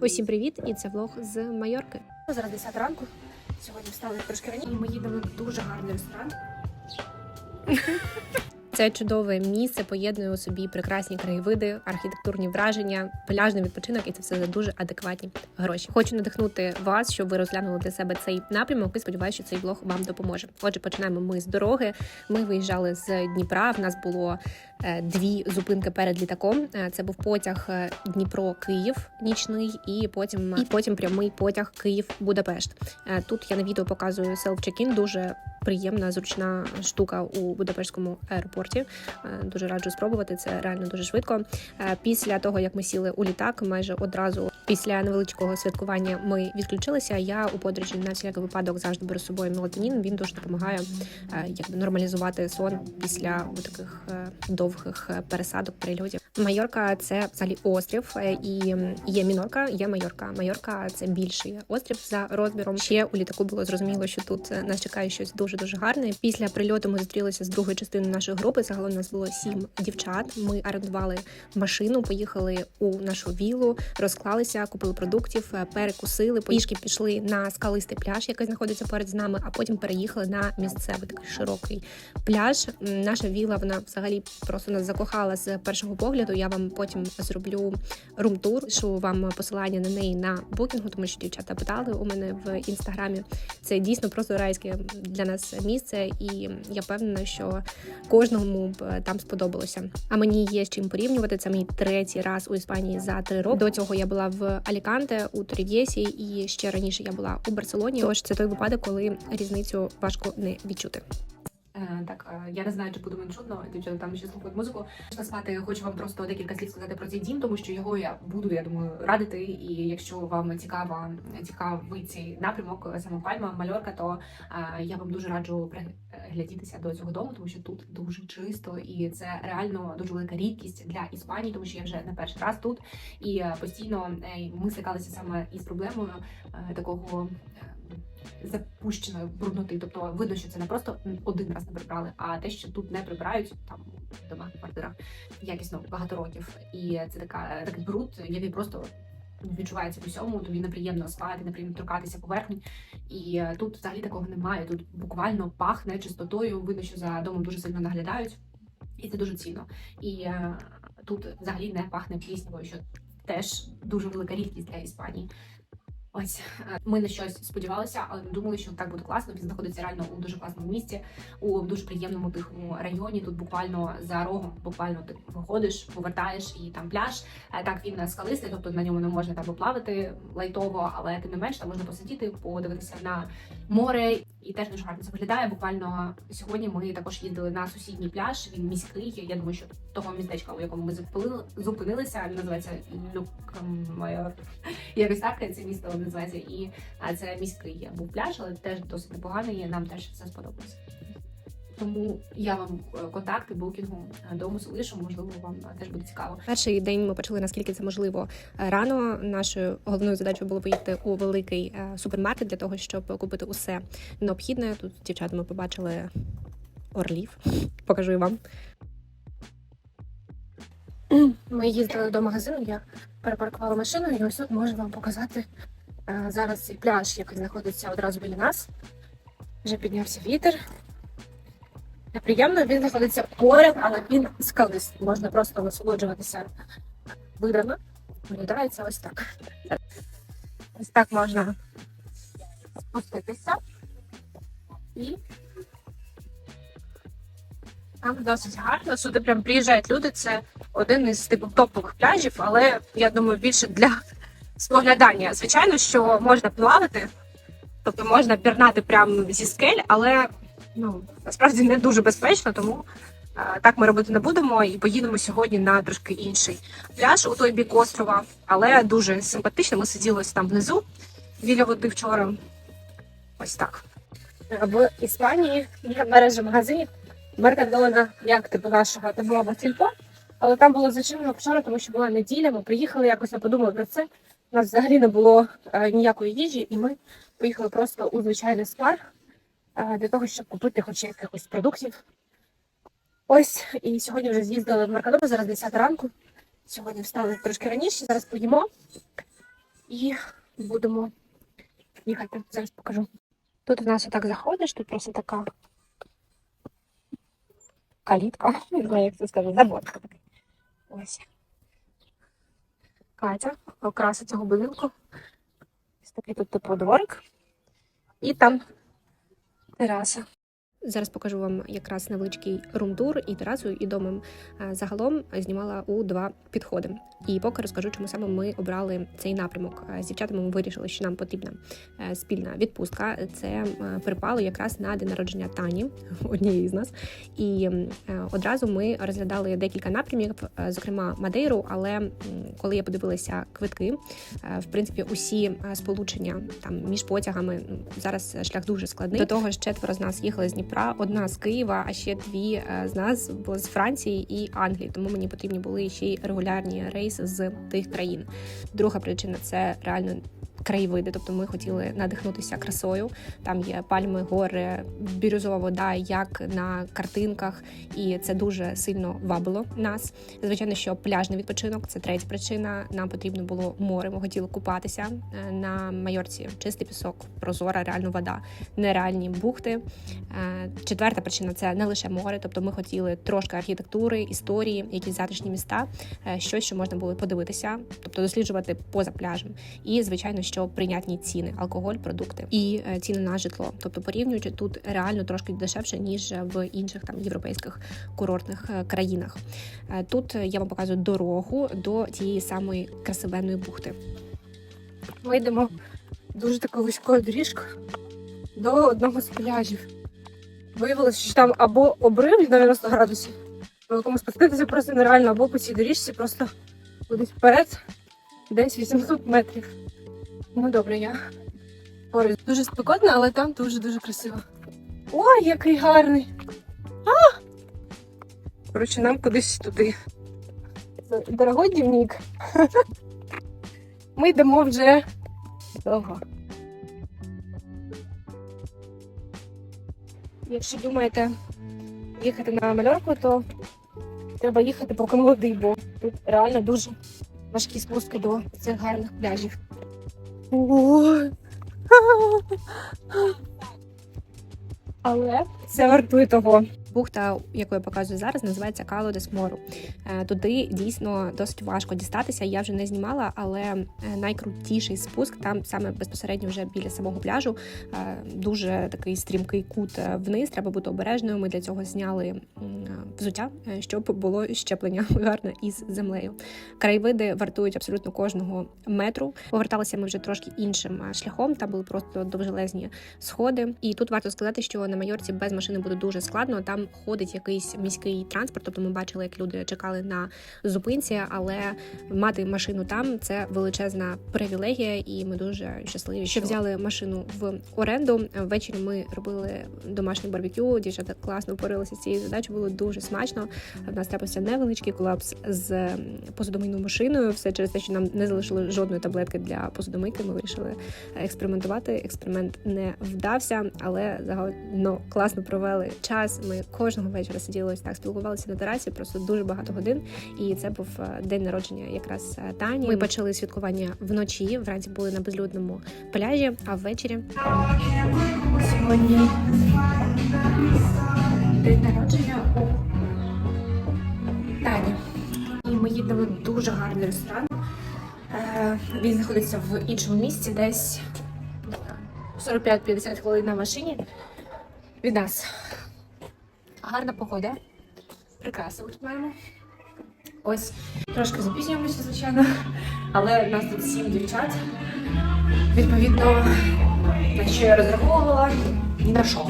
Усім привіт! І це влог з Майорки. Зараз 10 ранку. Сьогодні встали трошки раніше. І ми їдемо в дуже гарний ресторан. Це чудове місце поєднує у собі прекрасні краєвиди, архітектурні враження, пляжний відпочинок, і це все за дуже адекватні гроші. Хочу надихнути вас, щоб ви розглянули для себе цей напрямок. І сподіваюся, що цей влог вам допоможе. Отже, починаємо ми з дороги. Ми виїжджали з Дніпра. В нас було е, дві зупинки перед літаком. Е, Це був потяг е, Дніпро-Київ нічний, і потім і потім прямий потяг Київ-Будапешт. Тут я на відео показую селф-чекін. Дуже приємна, зручна штука у Будапештському аеропорті. Е, Дуже раджу спробувати. Це реально дуже швидко. Е, Після того як ми сіли у літак, майже одразу після невеличкого святкування ми відключилися. Я у подорожі на всілякий випадок завжди беру з собою мелатонін. Він дуже допомагає е, якби нормалізувати сон після таких довгих пересадок, перельотів. Майорка це взагалі острів, і є мінорка, є майорка. Майорка це більший острів за розміром. Ще у літаку було зрозуміло, що тут нас чекає щось дуже дуже гарне. Після прильоту ми зустрілися з другою частиною нашої групи. Загалом нас було сім дівчат. Ми орендували машину, поїхали у нашу віллу, розклалися, купили продуктів, е, перекусили. Пішки пішли на скалистий пляж, який знаходиться поряд з нами, а потім переїхали на місцевий такий широкий пляж. Наша вілла вона взагалі просто нас закохала з першого погляду. Я вам потім зроблю рум-тур, що вам посилання на неї на букінгу, тому що дівчата питали у мене в інстаграмі. Це дійсно просто райське для нас місце, і я впевнена, що кожному б там сподобалося. А мені є з чим порівнювати. Це мій третій раз у Іспанії за три роки. До цього я була в Аліканте у Трів'єсі, і ще раніше я була у Барселоні. Тож це той випадок, коли різницю важко не відчути. Е, так, е, я не знаю, чи буде мені чудно, дівчата там ще слухають музику. Спати, хочу вам просто декілька слів сказати про цей дім, тому що його я буду, я думаю, радити. І якщо вам цікава цікавий цей напрямок, е, саме Пальма, Мальорка, то я вам дуже раджу приглядітися до цього дому, тому що тут дуже чисто, і це реально дуже велика рідкість для Іспанії, тому що я вже не перший раз тут. І постійно ми стикалися саме із проблемою такого. Запущеної брудноти, тобто видно, що це не просто один раз не прибрали, а те, що тут не прибирають там в домах, квартирах якісно багато років. І це така такий бруд, який просто відчувається в усьому. Тобі неприємно спати, неприємно торкатися поверхні. І е, тут взагалі такого немає. Тут буквально пахне чистотою. Видно, що за домом дуже сильно наглядають, і це дуже цінно. І е, тут взагалі не пахне пліснявою, що теж дуже велика рідкість для Іспанії. Ось е, ми на щось сподівалися, але думали, що так буде класно. Він знаходиться реально у дуже класному місці, у дуже приємному тихому районі. Тут буквально за рогом, буквально ти виходиш, повертаєш і там пляж. Е, Так він скалистий, тобто на ньому не можна там поплавати лайтово, але тим не менш там можна посидіти, подивитися на море. І теж дуже гарно це виглядає. Буквально сьогодні ми також їздили на сусідній пляж. Він міський. Я думаю, що того містечка, у якому ми зупинили- зупинилися, називається Люкмайор. Якось так це місто називається. І це міський був пляж, але теж досить непоганий. Нам теж все сподобалося. Тому я вам е, контакти букінгу е, дому залишу, можливо, вам е, теж буде цікаво. Перший день ми почали наскільки це можливо рано. Нашою головною задачею було поїхати у великий супермаркет для того, щоб купити усе необхідне. Тут з дівчатами побачили орлів. Покажу і вам. Ми їздили до магазину, я перепаркувала машину, і ось тут можу вам показати зараз цей пляж, який знаходиться одразу біля нас. Вже піднявся вітер. Неприємно, він знаходиться поряд, але він скалистий. Можна просто насолоджуватися видами. Виглядає це ось так. Ось так можна спуститися. І там досить гарно. Сюди прям приїжджають люди. Це один із типу топових пляжів, але я думаю, більше для споглядання. Звичайно, що можна плавати, тобто можна пірнати прямо зі скель, але ну насправді не дуже безпечно, тому е, так ми робити не будемо і поїдемо сьогодні на трошки інший пляж у той бік острова, але дуже симпатично. Ми сиділи там внизу біля води вчора. Ось так. В Іспанії є мережа магазинів Меркадона, як типу нашого типового сільпо. Але там було зачинено вчора, тому що була неділя. Ми приїхали, якось не подумали про це. У нас взагалі не було е, ніякої їжі, і ми поїхали просто у звичайний спар для того, щоб купити хоч якихось продуктів. Ось, і сьогодні вже з'їздили в Меркадону, зараз 10 ранку. Сьогодні встали трошки раніше, зараз поїмо. і будемо їхати. Зараз покажу. Тут у нас отак заходиш, тут просто така калітка, не знаю, як це сказати, заборка такий. Ось. Катя, окраса цього будинку. Ось такий тут типу дворик. І там terraça. Зараз покажу вам якраз невеличкий румтур і терасу, і домом загалом знімала у два підходи. І поки розкажу, чому саме ми обрали цей напрямок. З дівчатами ми вирішили, що нам потрібна е, спільна відпустка. Це е, припало якраз на день народження Тані, однієї з нас. І е, одразу ми розглядали декілька напрямів, зокрема Мадейру. Але коли я подивилася квитки, в принципі, усі сполучення там між потягами зараз шлях дуже складний. До того ж, четверо з нас їхали з Дніпра, одна з Києва, а ще дві е, з нас були з Франції і Англії. Тому мені потрібні були ще й регулярні рейси з тих країн. Друга причина це реально. Краєвиди, тобто ми хотіли надихнутися красою. Там є пальми, гори, бірюзова вода, як на картинках, і це дуже сильно вабило нас. Звичайно, що пляжний відпочинок це третя причина. Нам потрібно було море. Ми хотіли купатися Е, на майорці. Чистий пісок, прозора, реально вода, нереальні бухти. Четверта причина це не лише море, тобто ми хотіли трошки архітектури, історії, якісь затишні міста, е, щось, що можна було подивитися, тобто досліджувати поза пляжем. І звичайно, що прийнятні ціни, алкоголь, продукти і е, ціни на житло. Тобто, порівнюючи тут реально трошки дешевше ніж в інших там європейських курортних е, країнах. Тут я вам показую дорогу до тієї самої красивенної бухти. Ми йдемо дуже такою вузькою доріжкою до одного з пляжів. Виявилося, що там або обрив 90 градусів, по якому спуститися просто нереально, або по цій доріжці просто кудись вперед, десь 800 метрів. Ну добре, я поруч. Дуже спекотно, але там дуже-дуже красиво. Ой, який гарний! А! Коротше, нам кудись туди. Дорогой дневник. Ми йдемо вже довго. Якщо думаєте їхати на мальорку, то треба їхати поки молодий, бо тут реально дуже важкі спуски до цих гарних пляжів. Але це вартує того. Бухта, яку я показую зараз, називається Кало де Смору. Е, Туди дійсно досить важко дістатися. Я вже не знімала, але е, найкрутіший спуск там саме безпосередньо вже біля самого пляжу. Е, Дуже такий стрімкий кут вниз. Треба бути обережною. Ми для цього зняли взуття, щоб було щеплення гарне із землею. Краєвиди вартують абсолютно кожного метру. Поверталися ми вже трошки іншим шляхом. Там були просто довжелезні сходи. І тут варто сказати, що на Майорці без машини буде дуже складно. Там ходить якийсь міський транспорт. Тобто ми бачили, як люди чекали на зупинці, але мати машину там це величезна привілегія, і ми дуже щасливі, що взяли машину в оренду. Ввечері ми робили домашнє барбекю. Дівчата класно впоралися з цією задачею. Було дуже смачно. В нас трапився невеличкий колапс з посудомийною машиною. Все через те, що нам не залишили жодної таблетки для посудомийки. Ми вирішили експериментувати. Експеримент не вдався, але загалом класно провели час. Ми кожного вечора сиділи ось так, спілкувалися на терасі, просто дуже багато годин. І це був е, день народження якраз е, Тані. Ми почали святкування вночі. Вранці були на безлюдному пляжі, а ввечері сьогодні день народження у Тані. І ми їдемо в дуже гарний ресторан. Е, Він знаходиться в іншому місці, десь 45-50 хвилин на машині від нас. Гарна погода. Прекрасно тут маємо. Ось трошки запізнюємося, звичайно, але у нас тут сім дівчат. Відповідно, на що я розраховувала, ні на що.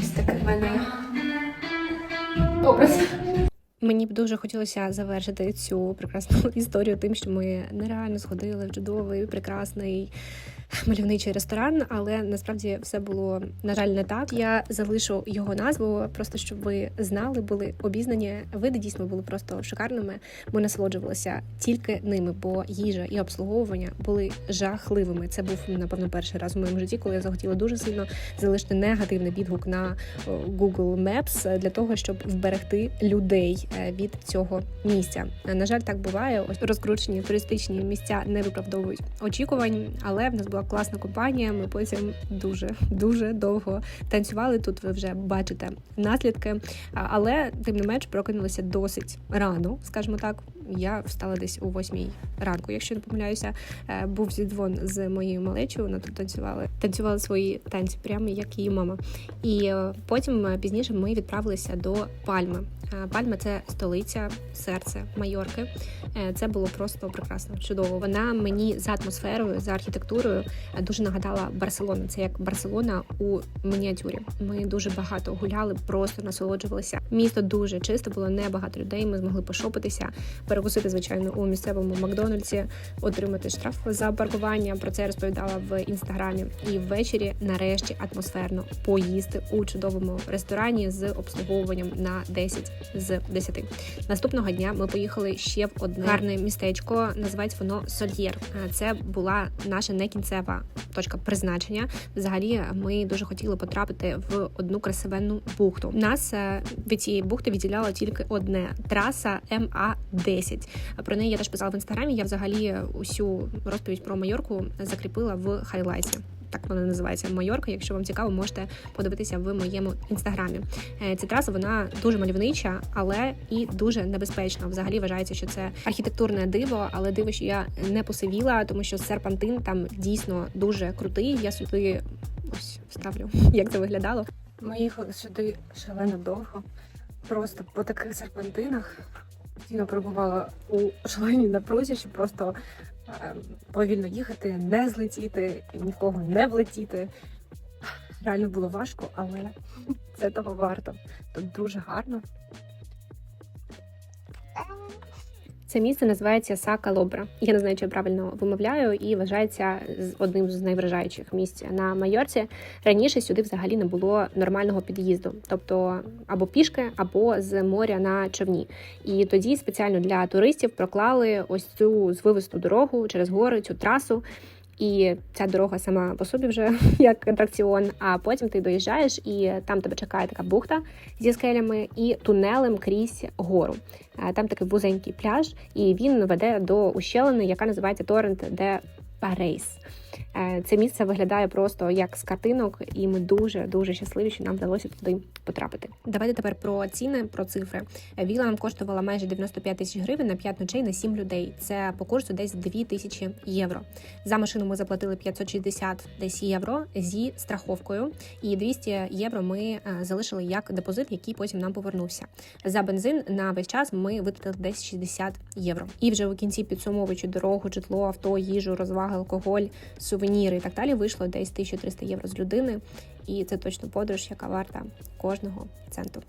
Ось такий в мене образ. Мені б дуже хотілося завершити цю прекрасну історію тим, що ми нереально сходили в чудовий, прекрасний мальовничий ресторан, але насправді все було на жаль не так. Я залишу його назву, просто щоб ви знали, були обізнані. Види дійсно були просто шикарними. Ми насолоджувалися тільки ними, бо їжа і обслуговування були жахливими. Це був напевно перший раз у моєму житті, коли я захотіла дуже сильно залишити негативний відгук на Google Maps для того, щоб вберегти людей. е, від цього місця. Е, На жаль, так буває. Ось розкручені туристичні місця не виправдовують очікувань, але в нас була класна компанія. Ми потім дуже дуже довго танцювали. Тут ви вже бачите наслідки. Але тим не менш прокинулися досить рано, скажімо так. Я встала десь о восьмій ранку, якщо не помиляюся. Е, Був зідзвон з моєю малечою. Вона тут танцювала, танцювала свої танці, прямо як її мама. І е, потім е, пізніше ми відправилися до Пальми. Пальма це столиця, серце Майорки. Це було просто прекрасно, чудово. Вона мені за атмосферою, за архітектурою дуже нагадала Барселону. Це як Барселона у мініатюрі. Ми дуже багато гуляли, просто насолоджувалися. Місто дуже чисто, було небагато людей. Ми змогли пошопитися, перекусити звичайно у місцевому Макдональдсі, отримати штраф за паркування. Про це я розповідала в інстаграмі. І ввечері, нарешті, атмосферно поїсти у чудовому ресторані з обслуговуванням на 10 з 10. Наступного дня ми поїхали ще в одне гарне містечко. Називається воно Сольєр. Е, Це була наша некінцева точка призначення. Взагалі, ми дуже хотіли потрапити в одну красивенну бухту. Нас е, від цієї бухти відділяла тільки одне траса МА 10 Про неї я теж писала в інстаграмі. Я взагалі усю розповідь про Майорку закріпила в хайлайті. Так вона називається Майорка. Якщо вам цікаво, можете подивитися в моєму інстаграмі. Е, Ця траса вона дуже мальовнича, але і дуже небезпечна. Взагалі вважається, що це архітектурне диво, але диво, що я не посивіла, тому що серпантин там дійсно дуже крутий. Я сюди ось вставлю, як це виглядало. Ми їхали сюди шалено довго, просто по таких серпантинах. Постійно перебувала у шаленій напрузі, щоб просто е, повільно їхати, не злетіти, і ні не влетіти. Реально було важко, але це того варто. Тут дуже гарно. Це місце називається Сака Лобра. Я не знаю, чи я правильно вимовляю, і вважається одним з найвражаючих місць на Майорці. Раніше сюди взагалі не було нормального під'їзду, тобто або пішки, або з моря на човні. І тоді спеціально для туристів проклали ось цю звивисту дорогу через гори, цю трасу. І ця дорога сама по собі вже як атракціон. А потім ти доїжджаєш, і там тебе чекає така бухта зі скелями і тунелем крізь гору. Там такий вузенький пляж, і він веде до ущелини, яка називається Торрент де Парейс. Е, Це місце виглядає просто як з картинок, і ми дуже дуже щасливі, що нам вдалося туди потрапити. Давайте тепер про ціни, про цифри. Віла нам коштувала майже 95 тисяч гривень на 5 ночей на 7 людей. Це по курсу десь 2 тисячі євро. За машину ми заплатили 560 десь євро зі страховкою, і 200 євро ми е, залишили як депозит, який потім нам повернувся. За бензин на весь час ми витратили десь 60 євро. І вже у кінці підсумовуючи дорогу, житло, авто, їжу, розваги, алкоголь, сувеніри і так далі, вийшло десь 1300 євро з людини. І це точно подорож, яка варта кожного центу.